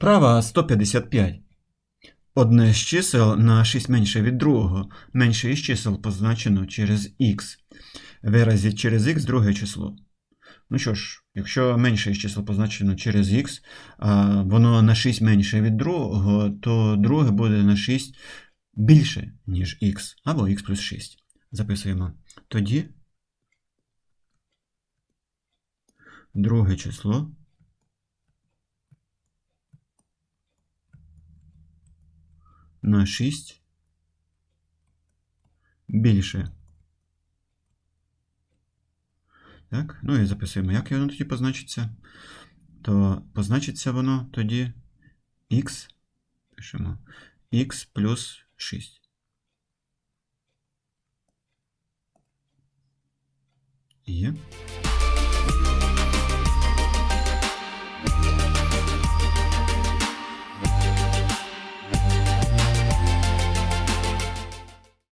Вправа 155. Одне з чисел на 6 менше від другого. Менше із чисел позначено через х. Виразіть через х друге число. Ну що ж, якщо менше із чисел позначено через х, а воно на 6 менше від другого, то друге буде на 6 більше, ніж х, або х плюс 6. Записуємо. Тоді друге число на 6 більше. Так, ну і записуємо, як воно тоді позначиться. То позначиться воно тоді х, пишемо, х плюс 6. Є.